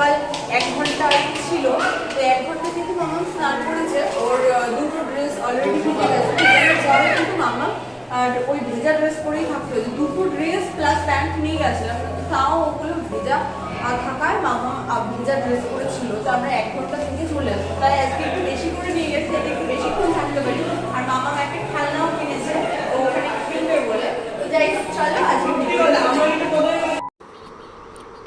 গতকাল এক ঘণ্টা ছিল। তো এক ঘণ্টা কিন্তু মামা স্নান করেছে। ওর দুটো ড্রেস অলরেডি ভিজে গেছে। পরে কিন্তু মামা আর ওই ভেজা ড্রেস পরেই থাকতে। হয়েছে দুটো ড্রেস প্লাস প্যান্ট নিয়ে গেছিলাম। কিন্তু তাও ওগুলো ভেজা আর থাকায় মামা ভেজা ড্রেস পরে ছিল তো আমরা এক ঘণ্টা থেকে চলে আসব তাই আজকে একটু বেশি করে নিয়ে গেছি, যাতে একটু বেশিক্ষণ থাকতে পারি। আর মামা একটা খেলনাও কিনেছে। ওখানে খেলবে বলে। তো যাই হোক, চলো, আজকে ভিডিওটা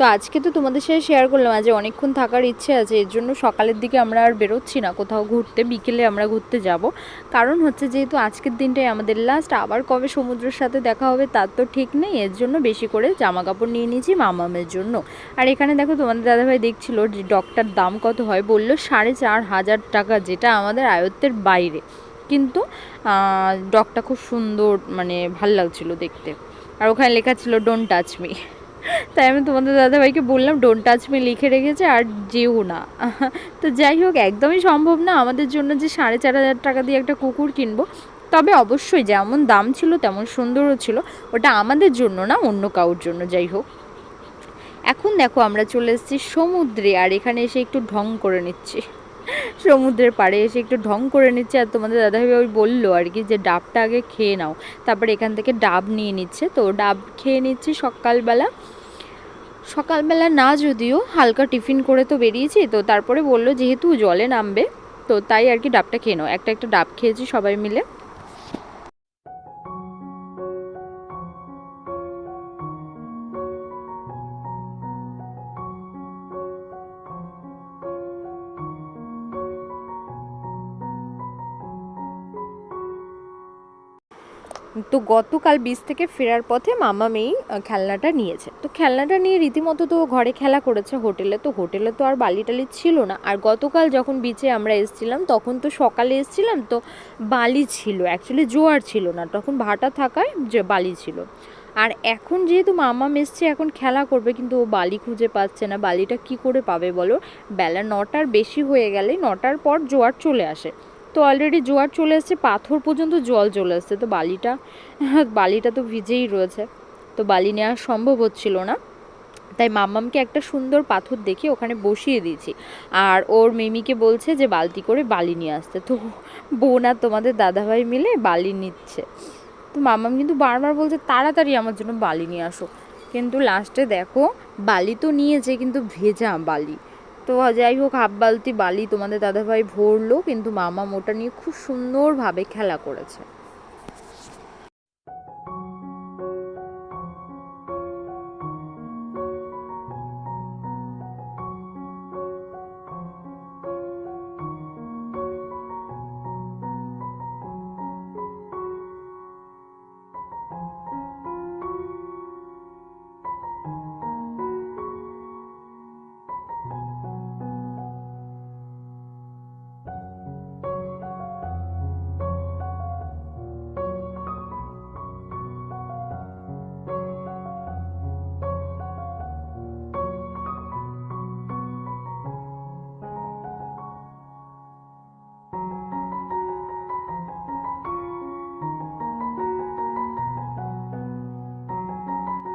তো আজকে তো তোমাদের সাথে শেয়ার করলাম, আজ অনেকক্ষণ থাকার ইচ্ছে আছে, এর জন্য সকালের দিকে আমরা আর বেরোচ্ছি না, কোথাও ঘুরতে, বিকেলে আমরা ঘুরতে যাব। কারণ হচ্ছে যেহেতু আজকের দিনটাই আমাদের লাস্ট আবার কবে সমুদ্রের সাথে দেখা হবে তার তো ঠিক নেই, এর জন্য বেশি করে জামা কাপড় নিয়ে নিয়েছি মামামের জন্য। আর এখানে দেখো তোমাদের দাদাভাই দেখছিল যে ডগটার দাম কত হয়, বলল সাড়ে চার হাজার টাকা, যেটা আমাদের আয়ত্তের বাইরে। কিন্তু ডগটা খুব সুন্দর মানে ভালো লাগছিল দেখতে। আর ওখানে লেখা ছিল ডোন্ট টাচ মি তাই আমি তোমাদের দাদাভাইকে বললাম ডোন্ট টাচ মি লিখে রেখেছে, আর যেও না। তো যাই হোক, একদমই সম্ভব না আমাদের জন্য যে সাড়ে চার হাজার টাকা দিয়ে একটা কুকুর কিনবো। তবে অবশ্যই যেমন দাম ছিল, তেমন সুন্দরও ছিল। ওটা আমাদের জন্য না, অন্য কাউর জন্য, যাই হোক। এখন দেখো, আমরা চলে এসেছি সমুদ্রে, আর এখানে এসে একটু ঢং করে নিচ্ছি। সমুদ্রের পাড়ে এসে একটু ঢং করে নিচ্ছে, আর তোমাদের দাদাভাই ওই বলল আর কি যে, ডাবটা আগে খেয়ে নাও। তারপরে এখান থেকে ডাব নিয়ে নিচ্ছে। তো ডাব খেয়ে নিচ্ছি সকালবেলা। সকালবেলা না যদিও হালকা টিফিন করে তো বেরিয়েছি, তো তারপরে বলল যেহেতু জলে নামবে, তো তাই আর কি ডাবটা খেয়ে নাও। একটা একটা ডাব খেয়েছি সবাই মিলে। তো গতকাল বিচ থেকে ফেরার পথে মামা মেয়ে খেলনাটা নিয়েছে। তো খেলনাটা নিয়ে রীতিমতো তো ঘরে খেলা করেছে হোটেলে, তো হোটেলে তো আর বালি টালি ছিল না। আর গতকাল যখন বিচে আমরা এসেছিলাম, তখন তো সকালে এসেছিলাম, তো বালি ছিল। অ্যাকচুয়ালি জোয়ার ছিল না, তখন ভাটা থাকায় যে বালি ছিল। আর এখন যেহেতু মামা এসছে এখন খেলা করবে, কিন্তু ও বালি খুঁজে পাচ্ছে না। বালিটা কি করে পাবে বলো? বেলা নটার বেশি হয়ে গেলে নটার পর জোয়ার চলে আসে। তো অলরেডি জোয়ার চলে এসেছে, পাথর পর্যন্ত জল চলে এসছে। তো বালিটা বালিটা তো ভিজেই রয়েছে। তো বালি নেওয়া সম্ভব হচ্ছিল না। তাই মাম্মামকে একটা সুন্দর পাথর দেখে ওখানে বসিয়ে দিয়েছি। আর ওর মিমিকে বলছে যে, বালতি করে বালি নিয়ে আসতে। তো বোন আর তোমাদের দাদাভাই মিলে বালি নিচ্ছে। তো মাম্মাম কিন্তু বারবার বলছে, তাড়াতাড়ি আমার জন্য বালি নিয়ে আসো। কিন্তু লাস্টে দেখো, বালি তো নিয়েছে, কিন্তু ভেজা বালি। তো যাই হোক হাফ বালতি বালি তোমাদের দাদাভাই ভরলো, কিন্তু মামা মোটা নিয়ে খুব সুন্দরভাবে খেলা করেছে।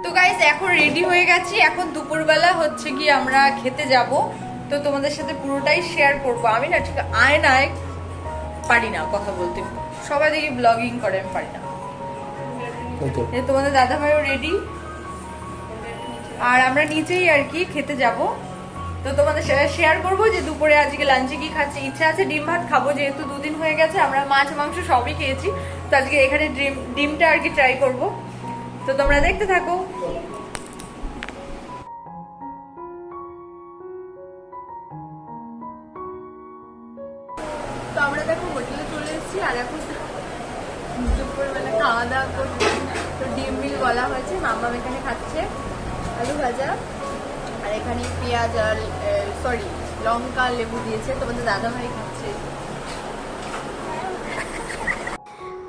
তো গাইজ এখন রেডি হয়ে গেছি। এখন দুপুরবেলা হচ্ছে কি আমরা খেতে যাব। তো তোমাদের সাথে পুরোটাই শেয়ার করব। আমি না ঠিক আয়নায় পারি না কথা বলতে। সবাই দেখি ব্লগিং করে আমি পারি না। তোমাদের দাদা ভাইও রেডি আর আমরা নিচেই আর কি খেতে যাব। তো তোমাদের শেয়ার করব যে দুপুরে আজকে লাঞ্চে কি খাচ্ছি। ইচ্ছা আছে ডিম ভাত খাব যেহেতু দুদিন হয়ে গেছে। আমরা মাছ মাংস সবই খেয়েছি। তো আজকে এখানে ডিম ডিমটা আর কি ট্রাই করব। তো তোমরা দেখতে থাকো। এসেছি আর এখন দুপুরবেলা খাওয়া দাওয়া করব তো ডিম মিল বলা হয়েছে, মাম্মাম এখানে খাচ্ছে আলু ভাজা। আর এখানে পেঁয়াজ আর সরি লঙ্কা, লেবু দিয়েছে, তোমাদের দাদা ভাই খাচ্ছে।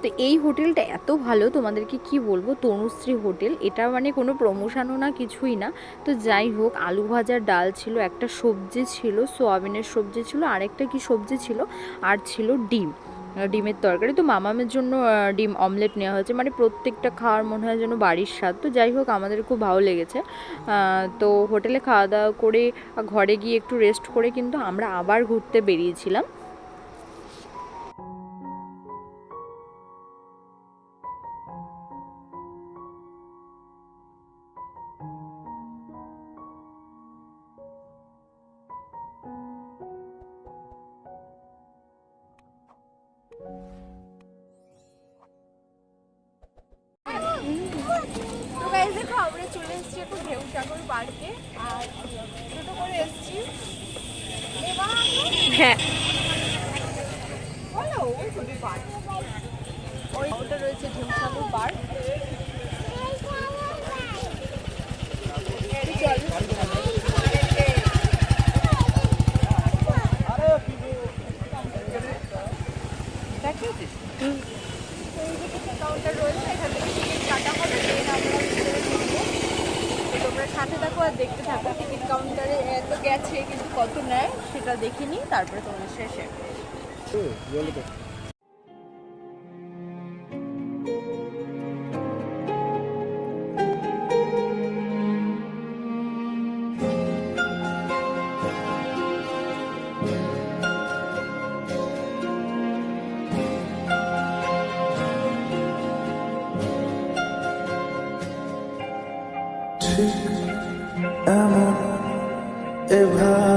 তো এই হোটেলটা এত ভালো, তোমাদেরকে কি বলব? তনুশ্রী হোটেল, এটা মানে কোনো প্রমোশনও না, কিছুই না। তো যাই হোক, আলু ভাজার ডাল ছিল, একটা সবজি ছিল, সোয়াবিনের সবজি ছিল, আরেকটা কি সবজি ছিল? আর ছিল ডিম। ডিমের তরকারি। তো মামামের জন্য ডিম অমলেট নেওয়া হয়েছে। মানে প্রত্যেকটা খাওয়ার মনে হয় যেন বাড়ির স্বাদ। তো যাই হোক, আমাদের খুব ভালো লেগেছে। তো হোটেলে খাওয়া দাওয়া করে, ঘরে গিয়ে একটু রেস্ট করে কিন্তু আমরা আবার ঘুরতে বেরিয়েছিলাম। তারপরে তোমাদের শেষে। ঠিক এমন এভাবে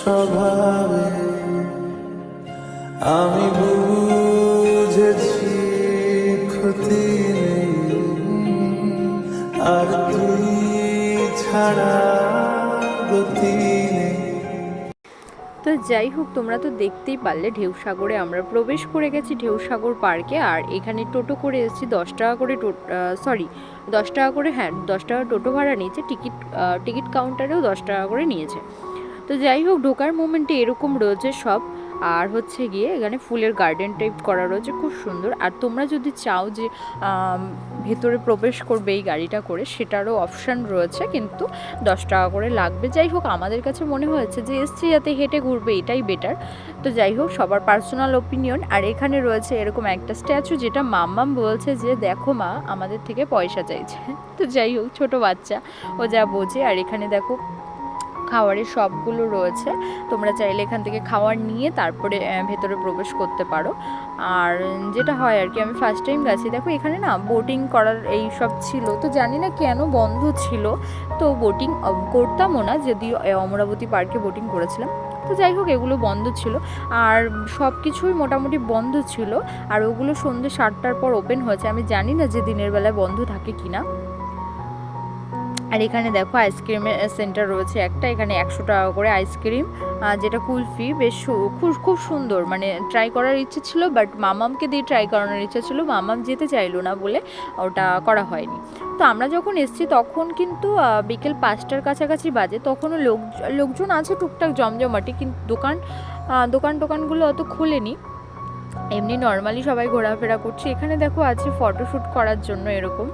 স্বভাবে আমি বুঝেছি ক্ষতি নেই। আর তুই ছাড়া গতি তো যাই হোক, তোমরা তো দেখতেই পারলে ঢেউ সাগরে আমরা প্রবেশ করে গেছি ঢেউ সাগর পার্কে। আর এখানে টোটো করে এসেছি, দশ টাকা করে সরি দশ টাকা করে হ্যাঁ দশ টাকা টোটো ভাড়া নিয়েছে। টিকিট টিকিট কাউন্টারেও দশ টাকা করে নিয়েছে। তো যাই হোক, ঢোকার মোমেন্টে এরকম রয়েছে সব। আর হচ্ছে গিয়ে এখানে ফুলের গার্ডেন টাইপ করা রয়েছে, খুব সুন্দর। আর তোমরা যদি চাও যে ভেতরে প্রবেশ করবে এই গাড়িটা করে, সেটারও অপশান রয়েছে, কিন্তু দশ টাকা করে লাগবে। যাই হোক, আমাদের কাছে মনে হয়েছে যে, এসছি যাতে হেঁটে ঘুরবে, এটাই বেটার তো যাই হোক, সবার পার্সোনাল ওপিনিয়ন আর এখানে রয়েছে এরকম একটা স্ট্যাচু যেটা মাম্মাম বলছে যে, দেখো মা, আমাদের থেকে পয়সা চাইছে। তো যাই হোক, ছোটো বাচ্চা, ও যা বোঝে। আর এখানে দেখো খাওয়ারের সবগুলো রয়েছে। তোমরা চাইলে এখান থেকে খাওয়ার নিয়ে তারপরে ভেতরে প্রবেশ করতে পারো। আর যেটা হয় আর কি, আমি ফার্স্ট টাইম গেছি। দেখো, এখানে না বোটিং করার এই সব ছিল। তো জানি না কেন বন্ধ ছিল। তো বোটিং করতামও না যদি অমরাবতী পার্কে বোটিং করেছিলাম। তো যাই হোক, এগুলো বন্ধ ছিল। আর সব কিছুই মোটামুটি বন্ধ ছিল। আর ওগুলো সন্ধ্যে সাতটার পর ওপেন হয়েছে। আমি জানি না যে দিনের বেলায় বন্ধ থাকে কিনা। আর এখানে দেখো আইসক্রিমের সেন্টার রয়েছে একটা। এখানে একশো টাকা করে আইসক্রিম যেটা কুলফি। বেশ খুব খুব সুন্দর। মানে ট্রাই করার ইচ্ছে ছিল বাট মামামকে দিয়ে ট্রাই করানোর ইচ্ছে ছিল। মামাম যেতে চাইলো না বলে ওটা করা হয়নি। তো আমরা যখন এসেছি, তখন কিন্তু বিকেল পাঁচটার কাছাকাছি বাজে। তখনও লোক, লোকজন আছে টুকটাক জমজমাটি কিন্তু দোকান দোকান টোকানগুলো অত খোলেনি। এমনি নর্মালি সবাই ঘোরাফেরা করছে। এখানে দেখো আছে ফটোশ্যুট করার জন্য এরকম।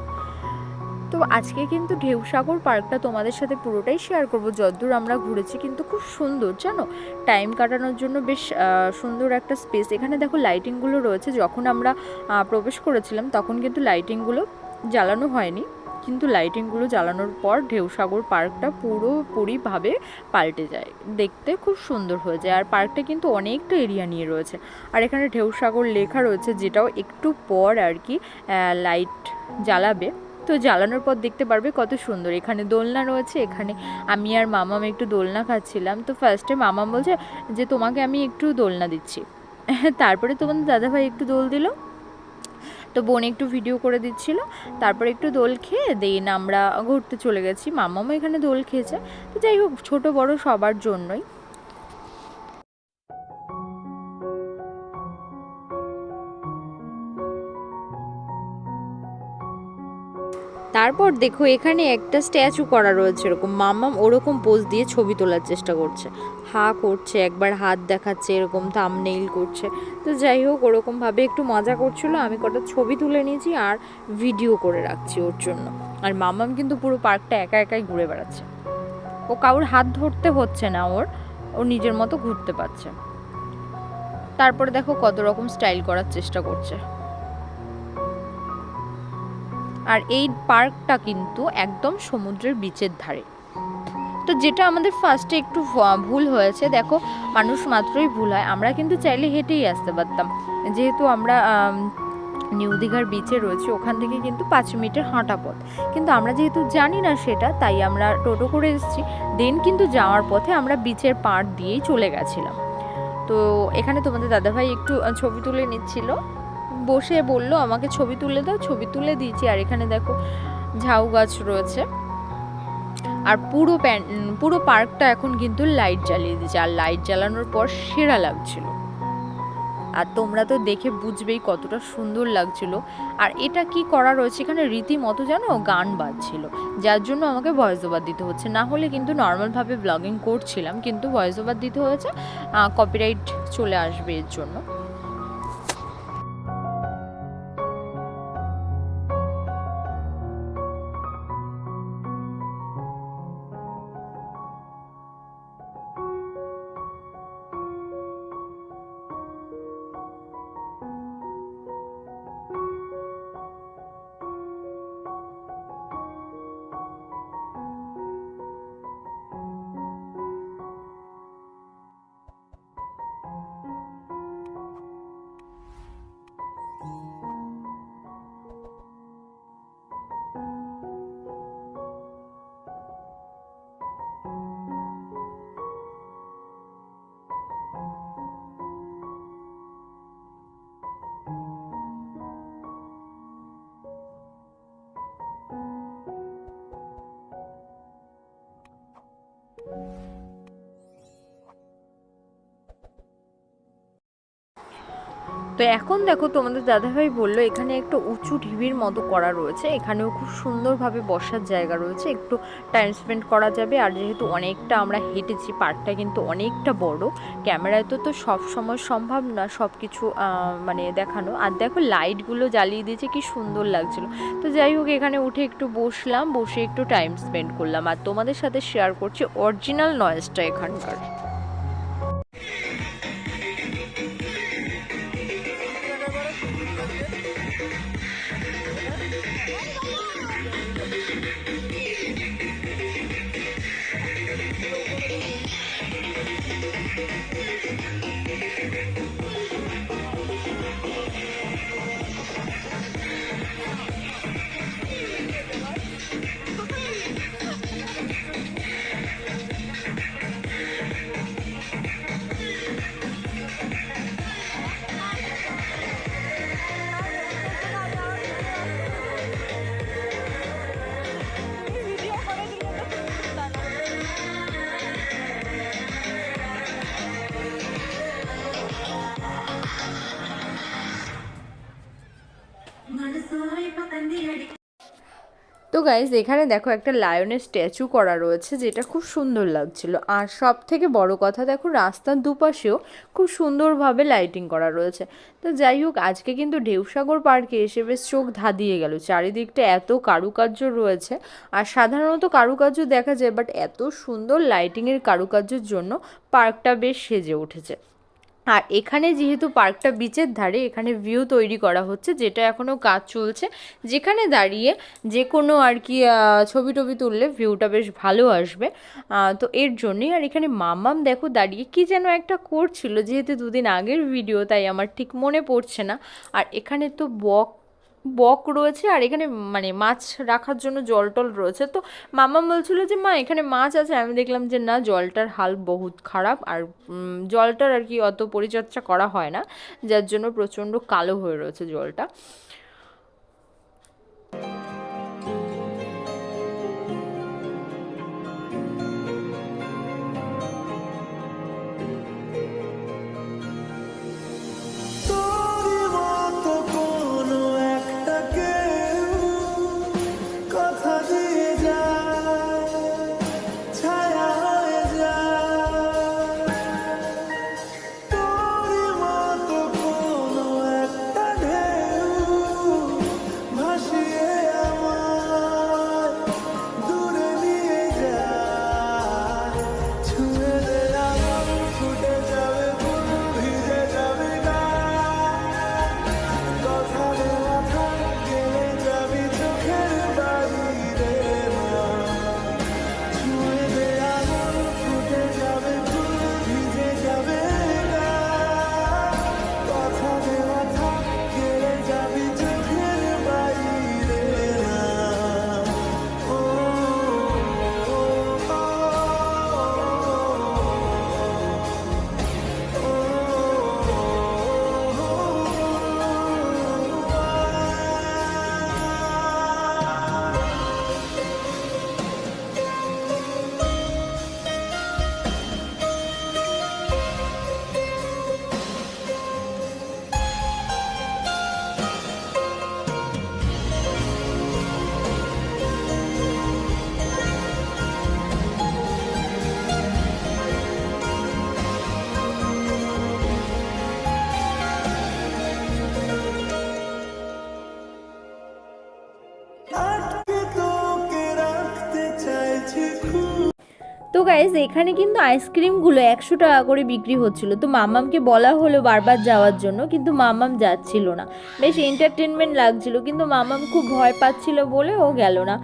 তো আজকে কিন্তু ঢেউসাগর পার্কটা তোমাদের সাথে পুরোটাই শেয়ার করব। যদ্দূর আমরা ঘুরেছি কিন্তু খুব সুন্দর, জানো? টাইম কাটানোর জন্য বেশ সুন্দর একটা স্পেস এখানে দেখো লাইটিংগুলো রয়েছে। যখন আমরা প্রবেশ করেছিলাম তখন কিন্তু লাইটিংগুলো জ্বালানো হয়নি। কিন্তু লাইটিংগুলো জ্বালানোর পর ঢেউসাগর পার্কটা পুরোপুরিভাবে পাল্টে যায়। দেখতে খুব সুন্দর হয়ে যায়। আর পার্কটা কিন্তু অনেকটা এরিয়া নিয়ে রয়েছে। আর এখানে ঢেউসাগর লেখা রয়েছে যেটাও একটু পর আর কি লাইট জ্বালাবে। তো জ্বালানোর পর দেখতে পারবে কত সুন্দর। এখানে দোলনা রয়েছে, এখানে আমি আর মামাম একটু দোলনা খাচ্ছিলাম। তো ফার্স্টে মামাম বলছে যে, তোমাকে আমি একটু দোলনা দিচ্ছি। তারপরে তোমাদের দাদাভাই একটু দোল দিল। তো বোন একটু ভিডিও করে দিচ্ছিল। তারপরে একটু দোল খেয়ে দেন আমরা ঘুরতে চলে গেছি। মামামও এখানে দোল খেয়েছে। তো যাই হোক, ছোটো বড় সবার জন্যই। তারপর দেখো এখানে একটা স্ট্যাচু করা রয়েছে, এরকম মামাম ওরকম পোজ দিয়ে ছবি তোলার চেষ্টা করছে। হা করছে, একবার হাত দেখাচ্ছে, এরকম থামনেইল করছে। তো যাই হোক ওরকমভাবে একটু মজা করছিল। আমি কটা ছবি তুলে নিয়েছি আর ভিডিও করে রাখছি ওর জন্য। আর মামাম কিন্তু পুরো পার্কটা একা একাই ঘুরে বেড়াচ্ছে। ও কারোর হাত ধরতে হচ্ছে না ওর, ও নিজের মতো ঘুরতে পারছে। তারপরে দেখো কত রকম স্টাইল করার চেষ্টা করছে। আর এই পার্কটা কিন্তু একদম সমুদ্রের বিচের ধারে। তো যেটা আমাদের ফার্স্টে একটু ভুল হয়েছে, দেখো, মানুষ মাত্রই ভুল হয়। আমরা কিন্তু চাইলে হেঁটেই আসতে পারতাম। যেহেতু আমরা নিউ দীঘার বিচে রয়েছে, ওখান থেকে কিন্তু পাঁচ মিনিটের হাঁটা পথ। কিন্তু আমরা যেহেতু জানি না সেটা, তাই আমরা টোটো করে এসেছি। দেন কিন্তু যাওয়ার পথে আমরা বিচের পাড় দিয়েই চলে গেছিলাম। তো এখানে তোমাদের দাদাভাই একটু ছবি তুলে নিচ্ছিল। বসে বলল, আমাকে ছবি তুলে দাও, ছবি তুলে দিয়েছি। আর এখানে দেখো ঝাউ গাছ রয়েছে। আর পুরো পুরো পার্কটা এখন কিন্তু লাইট জ্বালিয়ে দিয়েছে। আর লাইট জ্বালানোর পর সেরা লাগছিল। আর তোমরা তো দেখে বুঝবেই কতটা সুন্দর লাগছিল। আর এটা কি করা রয়েছে? এখানে রীতিমতো জানো গান বাজছিল। যার জন্য আমাকে ভয়েস ওভার দিতে হচ্ছে। না হলে কিন্তু নর্মালভাবে ব্লগিং করছিলাম, কিন্তু ভয়েস ওভার দিতে হয়েছে। কপিরাইট চলে আসবে এর জন্য। তো এখন দেখো তোমাদের দাদাভাই বলল, এখানে একটা উঁচু ঢিবির মতো করা রয়েছে, এখানেও খুব সুন্দরভাবে বসার জায়গা রয়েছে, একটু টাইম স্পেন্ড করা যাবে, আর যেহেতু অনেকটা আমরা হেঁটেছি, পার্কটা কিন্তু অনেকটা বড় ক্যামেরায় তো তো সব সময় সম্ভব না সব কিছু মানে দেখানো, আর দেখো লাইটগুলো জ্বালিয়ে দিয়েছে, কি সুন্দর লাগছিল। তো যাই হোক, এখানে উঠে একটু বসলাম, বসে একটু টাইম স্পেন্ড করলাম, আর তোমাদের সাথে শেয়ার করছি অরিজিনাল নয়েজটা এখানকার। Thank you. তো গাইজ এখানে দেখো একটা লায়নের স্ট্যাচু করা রয়েছে, যেটা খুব সুন্দর লাগছিল। আর সব থেকে বড় কথা, দেখো রাস্তার দুপাশেও খুব সুন্দরভাবে লাইটিং করা রয়েছে। তো যাই হোক, আজকে কিন্তু ঢেউসাগর পার্কে এসে বেশ চোখ ধাঁধিয়ে গেল। চারিদিকটা এত কারুকার্য রয়েছে, আর সাধারণত কারুকার্য দেখা যায় বাট এত সুন্দর লাইটিংয়ের কারুকার্যের জন্য পার্কটা বেশ সেজে উঠেছে। আর এখানে যেহেতু পার্কটা বিচের ধারে, এখানে ভিউ তৈরি করা হচ্ছে, যেটা এখনও কাজ চলছে। যেখানে দাঁড়িয়ে যে কোনো আর কি ছবি টবি তুললে ভিউটা বেশ ভালো আসবে। তো এর জন্যই। আর এখানে মামাম দেখো দাঁড়িয়ে কি যেন একটা করছিল, যেহেতু দুদিন আগের ভিডিও তাই আমার ঠিক মনে পড়ছে না। আর এখানে তো বক বক রয়েছে আর এখানে মানে মাছ রাখার জন্য জল টল রয়েছে। তো মামা বলছিল যে, মা, এখানে মাছ আছে। আমি দেখলাম যে, না, জলটার হাল বহুত খারাপ আর জলটার আর কি অত পরিচর্যা করা হয় না। যার জন্য প্রচণ্ড কালো হয়ে রয়েছে জলটা। গাইজ এখানে কিন্তু আইসক্রিমগুলো একশো টাকা করে বিক্রি হচ্ছিল। তো মামামকে বলা হলো বারবার যাওয়ার জন্য, কিন্তু মামাম যাচ্ছিল না। বেশ এন্টারটেনমেন্ট লাগছিল, কিন্তু মামাম খুব ভয় পাচ্ছিল বলে ও গেল না।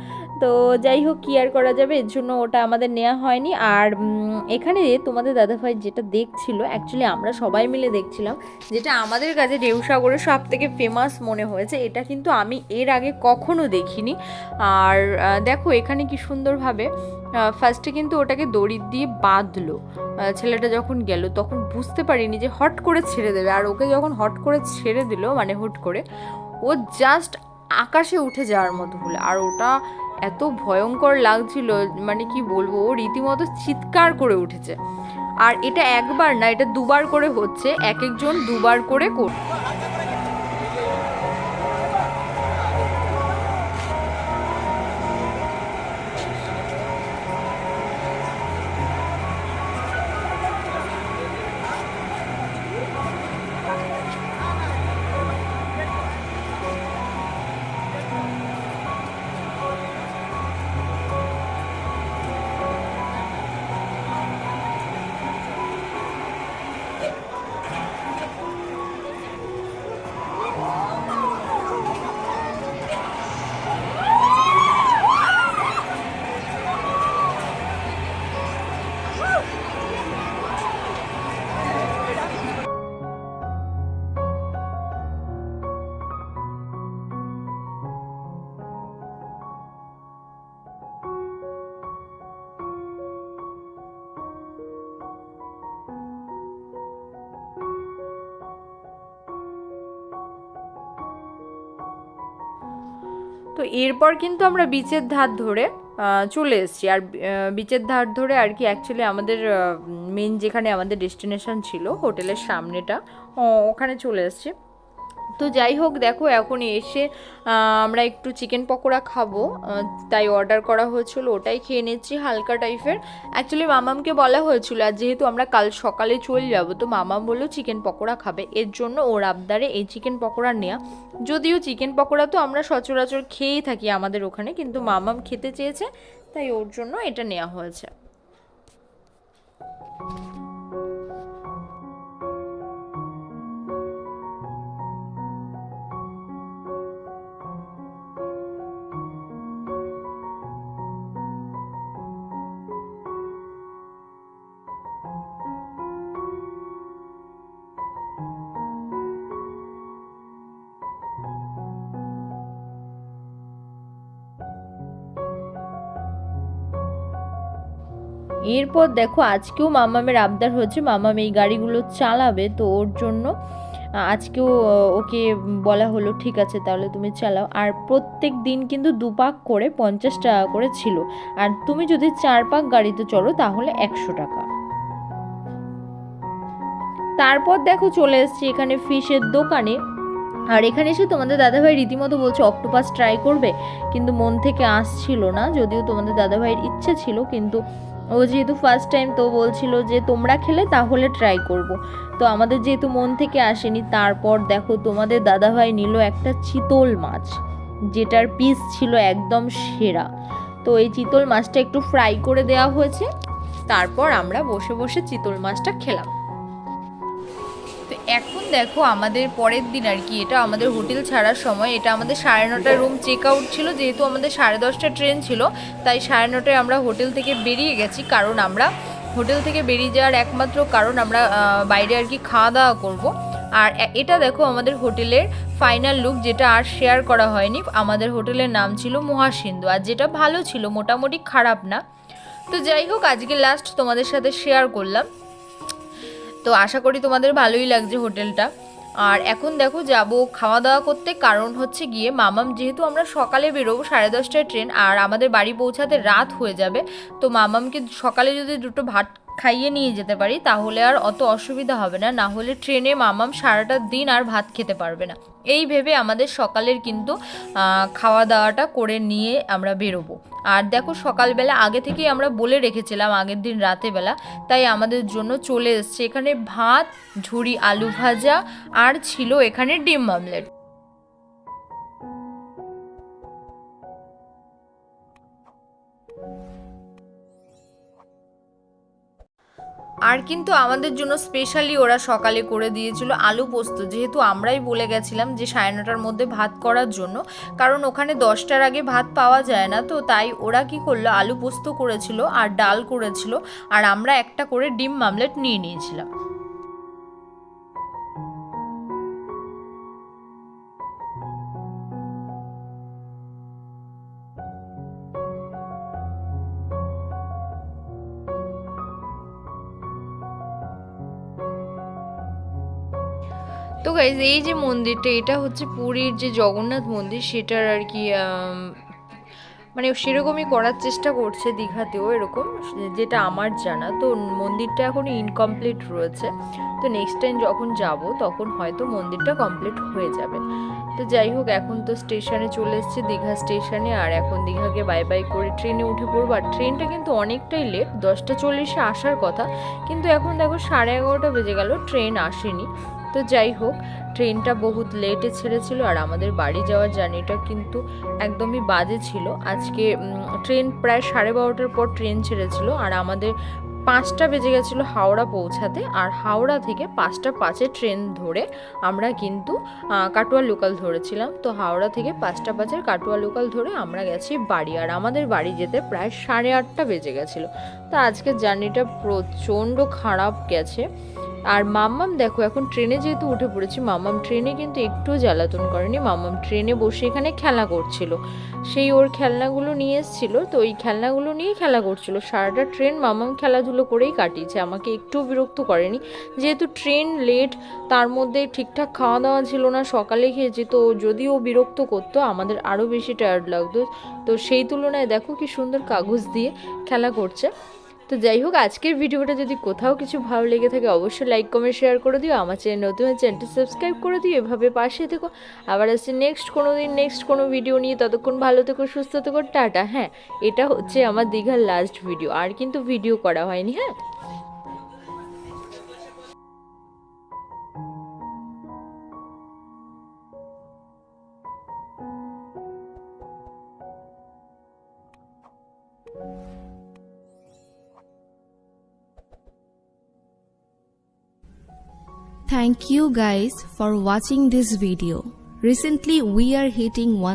তো যাই হোক, কি আর করা যাবে? এর জন্য ওটা আমাদের নেওয়া হয়নি। আর এখানে তোমাদের দাদাভাই যেটা দেখছিল অ্যাকচুয়ালি আমরা সবাই মিলে দেখছিলাম, যেটা আমাদের কাছে ঢেউসাগরের সব থেকে ফেমাস মনে হয়েছে, এটা কিন্তু আমি এর আগে কখনো দেখিনি। আর দেখো এখানে কি সুন্দরভাবে ফার্স্টে কিন্তু ওটাকে দড়ি দিয়ে বাঁধলো। ছেলেটা যখন গেল, তখন বুঝতে পারিনি যে হট করে ছেড়ে দেবে। আর ওকে যখন হট করে ছেড়ে দিল মানে হুট করে, ও জাস্ট আকাশে উঠে যাওয়ার মতো হলো। আর ওটা এত ভয়ঙ্কর লাগছিল মানে কি বলব, ও রীতিমতো চিৎকার করে উঠেছে। আর এটা একবার না, এটা দুবার করে হচ্ছে, এক একজন দুবার করে কর তো এরপর কিন্তু আমরা বিচের ধার ধরে চলে এসেছি। আর বিচের ধার ধরে আর কি অ্যাকচুয়ালি আমাদের মেন যেখানে আমাদের ডেস্টিনেশন ছিল, হোটেলের সামনেটা ওখানে চলে এসেছি। তো যাই হোক, দেখো এখন এসে আমরা একটু চিকেন পকোড়া খাব। তাই অর্ডার করা হয়েছিল, ওটাই খেয়ে নিচ্ছি হালকা টাইপের। অ্যাকচুয়ালি মামামকে বলা হয়েছিল আর যেহেতু আমরা কাল সকালে চলে যাব, তো মামাম বলল চিকেন পকোড়া খাবে। এর জন্য ওর আবদারে এই চিকেন পকোড়া নেওয়া যদিও চিকেন পকোড়া তো আমরা সচরাচর খেয়েই থাকি আমাদের ওখানে, কিন্তু মামাম খেতে চেয়েছে, তাই ওর জন্য এটা নেওয়া হয়েছে। এরপর দেখো, আজকেও মামামের আবদার হচ্ছে মামাম এই গাড়িগুলো চালাবে, তো ওর জন্য আজকেও ওকে বলা হলো, ঠিক আছে, তাহলে তুমি চালাও। আর প্রত্যেক দিন কিন্তু দুপাক করে পঞ্চাশ টাকা করে ছিল। আর তুমি যদি চার পাক গাড়িতে চড়ো, তাহলে একশো টাকা। তারপর দেখো, চলে এসেছি এখানে ফিশের দোকানে। আর এখানে এসে তোমাদের দাদাভাই রীতিমতো বলছে অক্টোপাস ট্রাই করবে? কিন্তু মন থেকে আসছিল না, যদিও তোমাদের দাদাভাইয়ের ইচ্ছে ছিল, কিন্তু ও যেহেতু ফার্স্ট টাইম তো বলছিল যে তোমরা খেলে তাহলে ট্রাই করব। তো আমাদের যেহেতু মন থেকে আসেনি, তারপর দেখো তোমাদের দাদাভাই নিল একটা চিতল মাছ, যেটার পিস ছিল একদম সেরা। তো এই চিতল মাছটা একটু ফ্রাই করে দেওয়া হয়েছে, তারপর আমরা বসে বসে চিতল মাছটা খেলাম। এখন দেখো আমাদের পরের দিন আর কি, এটা আমাদের হোটেল ছাড়ার সময়, এটা আমাদের সাড়ে নটার রুম চেক আউট ছিল, যেহেতু আমাদের সাড়ে দশটা ট্রেন ছিল, তাই সাড়ে নটায় আমরা হোটেল থেকে বেরিয়ে গেছি, কারণ আমরা হোটেল থেকে বেরিয়ে যাওয়ার একমাত্র কারণ আমরা বাইরে আর কি খাওয়া দাওয়া করব। আর এটা দেখো আমাদের হোটেলের ফাইনাল লুক যেটা আর শেয়ার করা হয়নি, আমাদের হোটেলের নাম ছিল মহাসিন্ধু, আর যেটা ভালো ছিল, মোটামুটি খারাপ না। তো যাই হোক, আজকে লাস্ট তোমাদের সাথে শেয়ার করলাম। তো আশা করি তোমাদের ভালোই লাগছে হোটেলটা। আর এখন দেখো যাব খাওয়া দাওয়া করতে, কারণ হচ্ছে গিয়ে মামাম, যেহেতু আমরা সকালে বেরোবো সাড়ে দশটায় ট্রেন, আর আমাদের বাড়ি পৌঁছাতে রাত হয়ে যাবে, তো মামামকে সকালে যদি দুটো ভাত খাইয়ে নিয়ে যেতে পারি, তাহলে আর অত অসুবিধা হবে না। না হলে ট্রেনে মামাম সারাটা দিন আর ভাত খেতে পারবে না। এই ভেবে আমাদের সকালের কিন্তু খাওয়া দাওয়াটা করে নিয়ে আমরা বেরোবো। আর দেখো সকালবেলা আগে থেকেই আমরা বলে রেখেছিলাম আগের দিন রাতেবেলা, তাই আমাদের জন্য চলে এসছে। এখানে ভাত, ঝুড়ি আলু ভাজা, আর ছিল এখানে ডিম আমলেট। আর কিন্তু আমাদের জন্য স্পেশালি ওরা সকালে করে দিয়েছিল আলু পোস্ত। যেহেতু আমরাই বলে গেছিলাম যে সাড়ে নটার মধ্যে ভাত করার জন্য, কারণ ওখানে দশটার আগে ভাত পাওয়া যায় না, তো তাই ওরা কি করল, আলু পোস্ত করেছিল আর ডাল করেছিল, আর আমরা একটা করে ডিম মামলেট নিয়ে নিয়েছিলাম। তো গাইজ এই যে মন্দিরটা, এটা হচ্ছে পুরীর যে জগন্নাথ মন্দির, সেটার আর কি মানে সেরকমই করার চেষ্টা করছে দীঘাতেও এরকম, যেটা আমার জানা। তো মন্দিরটা এখন ইনকমপ্লিট রয়েছে। তো নেক্সট টাইম যখন যাব, তখন হয়তো মন্দিরটা কমপ্লিট হয়ে যাবে। তো যাই হোক, এখন তো স্টেশনে চলে এসেছি, দীঘা স্টেশনে আর এখন দীঘাকে বাই বাই করে ট্রেনে উঠে পড়ব। আর ট্রেনটা কিন্তু অনেকটাই লেট দশটা চল্লিশে আসার কথা। কিন্তু এখন দেখো, সাড়ে এগারোটা বেজে গেল ট্রেন আসেনি। তো যাই হোক, ট্রেনটা বহুত লেটে ছেড়েছিল আর আমাদের বাড়ি যাওয়ার জার্নিটা কিন্তু একদমই বাজে ছিল। আজকে ট্রেন প্রায় সাড়ে বারোটার পর ট্রেন ছেড়েছিল আর আমাদের পাঁচটা বেজে গেছিল হাওড়া পৌঁছাতে আর হাওড়া থেকে পাঁচটা পাঁচে ট্রেন ধরে আমরা কিন্তু কাটোয়া লোকাল ধরেছিলাম। তো হাওড়া থেকে পাঁচটা পাঁচের কাটোয়া লোকাল ধরে আমরা গেছি বাড়ি আর আমাদের বাড়ি যেতে প্রায় সাড়ে আটটা বেজে গেছিল। তো আজকের জার্নিটা প্রচণ্ড খারাপ গেছে। আর মাম্মাম দেখো, এখন ট্রেনে যেহেতু উঠে পড়েছি, মাম্মাম ট্রেনে কিন্তু একটুও জ্বালাতন করেনি। মাম্মাম ট্রেনে বসে এখানে খেলা করছিল। সেই ওর খেলনাগুলো নিয়ে এসেছিল, তো ওই খেলনাগুলো নিয়েই খেলা করছিল। সারাটা ট্রেন মাম্মাম খেলাধুলো করেই কাটিয়েছে, আমাকে একটুও বিরক্ত করেনি। যেহেতু ট্রেন লেট, তার মধ্যে ঠিকঠাক খাওয়া দাওয়া ছিল না, সকালে খেয়েছি তো যদি ও বিরক্ত করতো, আমাদের আরও বেশি টায়ার্ড লাগতো। তো সেই তুলনায় দেখো কি সুন্দর কাগজ দিয়ে খেলা করছে। তো যাই হোক, আজকের ভিডিওটা যদি কোথাও কিছু ভালো লেগে থাকে, অবশ্যই লাইক কমেন্ট শেয়ার করে দিও। আমার চ্যানেল নতুন চ্যানেলটি সাবস্ক্রাইব করে দিও। এভাবে পাশে থেকো। আবার আসছে নেক্সট কোনো দিন নেক্সট কোনো ভিডিও নিয়ে। ততক্ষণ ভালো থেকো, সুস্থ থেকো। টাটা। হ্যাঁ এটা হচ্ছে আমার দীঘার লাস্ট ভিডিও আর কিন্তু ভিডিও করা হয়নি হ্যাঁ? Thank you guys for watching this video. Recently we are hitting 1